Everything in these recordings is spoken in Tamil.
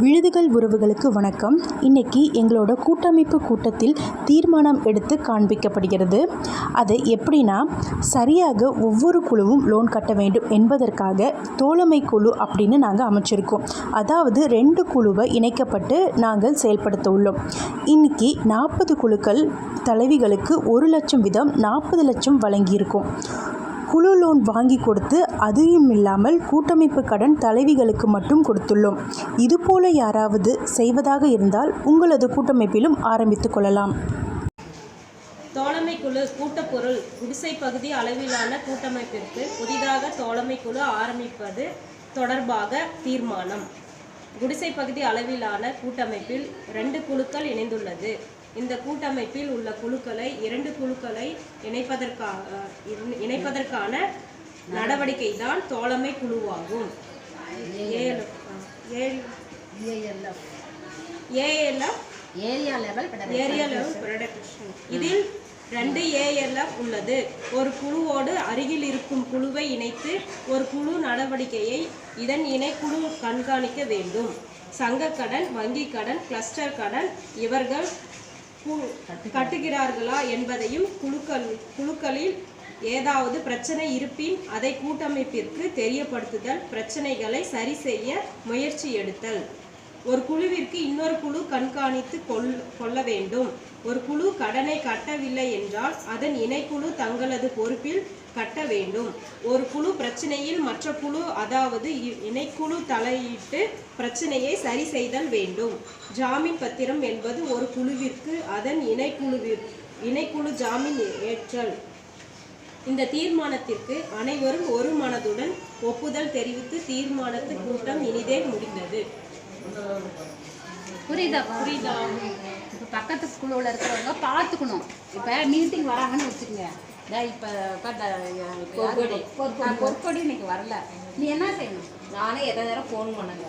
விழுதுகள் உறவுகளுக்கு வணக்கம். இன்னைக்கு எங்களோட கூட்டமைப்பு கூட்டத்தில் தீர்மானம் எடுத்து காண்பிக்கப்படுகிறது. அது எப்படின்னா சரியாக ஒவ்வொரு குழுவும் லோன் கட்ட வேண்டும் என்பதற்காக தோழமை குழு அப்படின்னு நாங்கள் அமைச்சிருக்கோம். அதாவது ரெண்டு குழுவை இணைக்கப்பட்டு நாங்கள் செயல்படுத்த உள்ளோம். இன்னைக்கு நாற்பது குழுக்கள் தலைவிகளுக்கு ஒரு லட்சம் வீதம் நாற்பது லட்சம் வழங்கியிருக்கோம். குழு லோன் வாங்கி கொடுத்து அதையும் இல்லாமல் கூட்டமைப்பு கடன் தலைவிகளுக்கு மட்டும் கொடுத்துள்ளோம். இதுபோல யாராவது செய்வதாக இருந்தால் உங்களது கூட்டமைப்பிலும் ஆரம்பித்துக் கொள்ளலாம். தோழமை குழு கூட்டப்பொருள் குடிசை பகுதி அளவிலான கூட்டமைப்பிற்கு புதிதாக தோழமை குழு ஆரம்பிப்பது தொடர்பாக தீர்மானம். குடிசை பகுதி அளவிலான கூட்டமைப்பில் ரெண்டு குழுக்கள் இணைந்துள்ளது. இந்த கூட்டமைப்பில் உள்ள குழுக்களை இரண்டு குழுக்களை இணைப்பதற்காக இணைப்பதற்கான நடவடிக்கை தான் தோழமை குழுவாகும். ஏரியா லெவல் ஏரியா லெவல் இதில் ரெண்டு ஏஎல்எஃப் உள்ளது. ஒரு குழுவோடு அருகில் இருக்கும் குழுவை இணைத்து ஒரு குழு நடவடிக்கையை இதன் இணைக்குழு கண்காணிக்க வேண்டும். சங்க கடன் வங்கி கடன் கிளஸ்டர் கடன் இவர்கள் கட்டுகிறார்களா. என்பதையும் குழுக்கள் குழுக்களில் ஏதாவது பிரச்சனை இருப்பின் அதை கூட்டமைப்பிற்கு தெரியப்படுத்துதல் பிரச்சனைகளை சரி செய்ய முயற்சி எடுத்தல். ஒரு குழுவிற்கு இன்னொரு குழு கண்காணித்து கொள் கொள்ள வேண்டும். ஒரு குழு கடனை கட்டவில்லை என்றால் அதன் இணைக்குழு தங்களது பொறுப்பில் கட்ட வேண்டும். ஒரு குழு பிரச்சனையில் மற்ற குழு அதாவது இணைக்குழு தலையிட்டு பிரச்சனையை சரி செய்தல் வேண்டும். ஜாமீன் பத்திரம் என்பது ஒரு குழுவிற்கு அதன் இணைக்குழுவிற் இணைக்குழு ஜாமீன் ஏற்றல். இந்த தீர்மானத்திற்கு அனைவரும் ஒரு மனதுடன் ஒப்புதல் தெரிவித்து தீர்மானத்து கூட்டம் இனிதே முடிந்தது. புரியுதா? இப்போ பக்கத்து குழுவில் இருக்கிறவங்க பார்த்துக்கணும் இப்போ மீட்டிங் வராங்கன்னு வச்சுக்கோங்க. இப்போ பொற்கொடி. இன்னைக்கு வரல. நீ என்ன செய்யணும்? நானே நேரம் ஃபோன் பண்ணுங்க.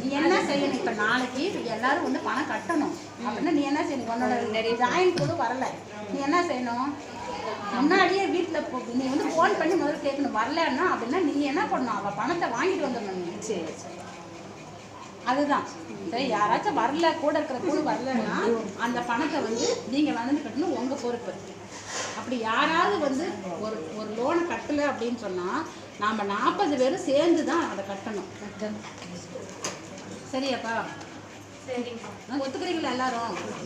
நீ என்ன செய்யணும்? இப்போ நாளைக்கு எல்லாரும் வந்து பணம் கட்டணும். அப்படின்னா நீ என்ன செய்யணும்? உன்னோட ஜாயின் குழு வரல. நீ என்ன செய்யணும்? முன்னாடியே வீட்டில் நீ வந்து ஃபோன் பண்ணி முதல்ல கேட்கணும். வரலன்னா அப்படின்னா நீ என்ன பண்ணணும்? அவள் பணத்தை வாங்கிட்டு வந்துடணும் சரி சரி. அதுதான். சரி யாராச்சும் வரல கூட இருக்கிற குழு வரலன்னா அந்த பணத்தை வந்து நீங்கள் வந்து கட்டணும் உங்கள் பொறுப்பு. அப்படி யாராவது வந்து ஒரு ஒரு லோனை கட்டலை அப்படின்னு சொன்னால் நாம் நாற்பது பேரும் சேர்ந்து தான் அதை கட்டணும். சரியாப்பா? சரிங்க ஒத்துக்கிறீங்களா எல்லாரும்?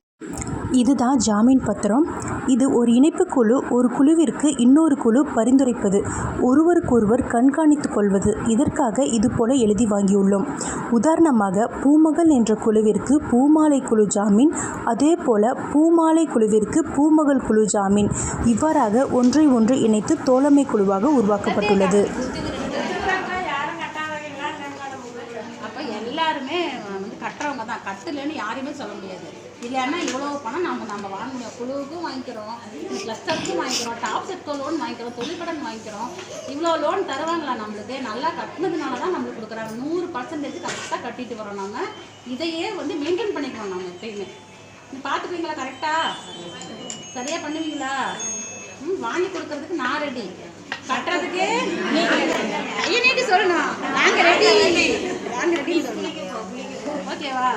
இதுதான் ஜாமீன் பத்திரம். இது ஒரு இணைப்பு குழு ஒரு குழுவிற்கு இன்னொரு குழு பரிந்துரைப்பது ஒருவருக்கொருவர் கண்காணித்துக் கொள்வது. இதற்காக இது போல எழுதி வாங்கியுள்ளோம். உதாரணமாக பூமகள் என்ற குழுவிற்கு பூமாலை குழு ஜாமீன் அதே போல பூமாலை குழுவிற்கு பூமகள் குழு ஜாமீன். இவ்வாறாக ஒன்றை ஒன்று இணைத்து தோழமை குழுவாக உருவாக்கப்பட்டுள்ளது. எல்லாருமே வந்து கட்டுறவங்க தான். கட்டலன்னு யாரையுமே சொல்ல முடியாது. இல்லைன்னா இவ்வளோ பணம் நம்ம நம்ம வாங்க முடியும் குழுவுக்கும் வாங்கிக்கிறோம் கிளஸ்டருக்கும் வாங்கிக்கிறோம் டாப் செட்கோ லோன் வாங்கிக்கிறோம் தொழில்கடன் வாங்கிக்கிறோம். இவ்வளோ லோன் தருவாங்களா நம்மளுக்கு? நல்லா கட்டினதுனால தான் நம்மளுக்கு கொடுக்குறாங்க. நூறு பர்சன்டேஜ் கரெக்டாக கட்டிட்டு வரோம் நம்ம இதையே வந்து மெயின்டைன் பண்ணிக்கிறோம் நம்ம எப்பயுமே. நீ பார்த்துக்குவீங்களா கரெக்டாக சரியாக பண்ணுவீங்களா? ம் வாங்கி கொடுக்கறதுக்கு நான் ரெடி கட்டுறதுக்கு கையை நீட்டி சொல்லணும். நாங்கள் ரெடி ஓகேவா?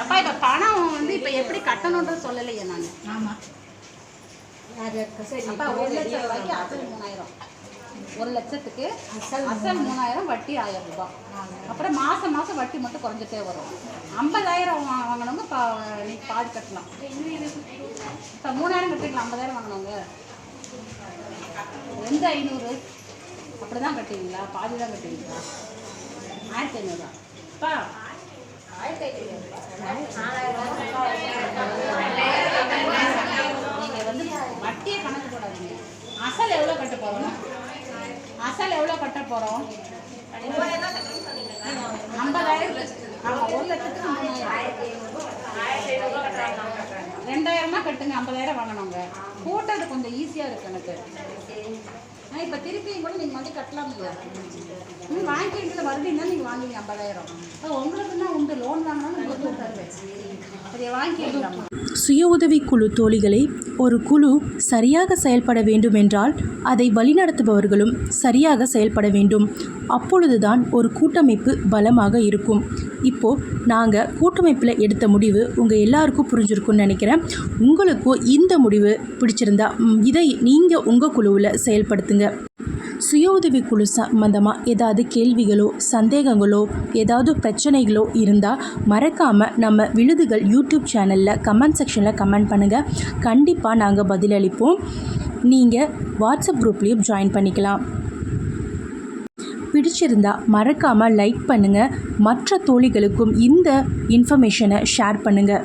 அப்பா இப்ப பணம் வந்து இப்ப எப்படி கட்டணும்ன்றது சொல்லலையே நான். ஆமா. அப்பா ஒரு லட்சம் ரூபாய்க்கு அசல் மூணாயிரம். ஒரு லட்சத்துக்கு அசல் மூணாயிரம். வட்டி ஆயிரம் ரூபாய். அப்புறம் மாசம் மாசம் வட்டி மட்டும் குறைஞ்சிட்டே வரும். ஐம்பதாயிரம் வாங்கினவங்க பா இன்னைக்கு பாதி கட்டலாம். இப்போ மூணாயிரம் கட்டிக்கலாம் ஐம்பதாயிரம் வாங்கினவங்க? ரெண்டு ஐநூறு. அப்படிதான் கட்டுவீங்களா? பாதி தான் கட்டுவீங்களா? ஆயிரத்தி ஐநூறுரூவா அப்பா நீங்கள் வந்து வட்டியை கணக்கு போடாதீங்க அசல் எவ்வளோ கட்ட போகிறோம் அசல் எவ்வளோ கட்ட போகிறோம் ஐம்பதாயிரம் ஆமாம் ஒரு லட்சத்துக்கு மூணாயிரம் ரெண்டாயிரமா கட்டுங்க ஐம்பதாயிரம் வாங்கினோங்க கூட்டது கொஞ்சம் ஈஸியாக இருக்கு எனக்கு. இப்போ திருப்பியும் கூட நீங்கள் வந்து கட்டலாம் இல்லையா? ம் வாங்கிக்கிட்டு மறுபடியும் நீங்கள் வாங்குவீங்க? ஐம்பதாயிரம். உங்களுக்குன்னா உண்டு. லோன் வாங்கினாலும் உங்களுக்கு தருவேன். அதை வாங்கிக்கலாமா. சுய உதவிக்குழு தோழிகளை ஒரு குழு சரியாக செயல்பட வேண்டுமென்றால் அதை வழிநடத்துபவர்களும் சரியாக செயல்பட வேண்டும். அப்பொழுதுதான் ஒரு கூட்டமைப்பு பலமாக இருக்கும். இப்போது நாங்கள் கூட்டமைப்பில் எடுத்த முடிவு உங்கள் எல்லாருக்கும் புரிஞ்சிருக்கும்னு நினைக்கிறேன். உங்களுக்கும் இந்த முடிவு பிடிச்சிருந்தா இதை நீங்கள் உங்கள் குழுவில் செயல்படுத்துங்க. சுய உதவி குழு சம்மந்தமாக ஏதாவது கேள்விகளோ சந்தேகங்களோ ஏதாவது பிரச்சனைகளோ இருந்தால் மறக்காமல் நம்ம விழுதுகள் யூடியூப் சேனலில் கமெண்ட் செக்ஷனில் கமெண்ட் பண்ணுங்கள் கண்டிப்பாக நாங்கள் பதிலளிப்போம். நீங்கள் வாட்ஸ்அப் குரூப்லேயும் ஜாயின் பண்ணிக்கலாம். பிடிச்சிருந்தா மறக்காமல் லைக் பண்ணுங்கள் மற்ற தோழிகளுக்கும் இந்த இன்ஃபர்மேஷனை ஷேர் பண்ணுங்கள்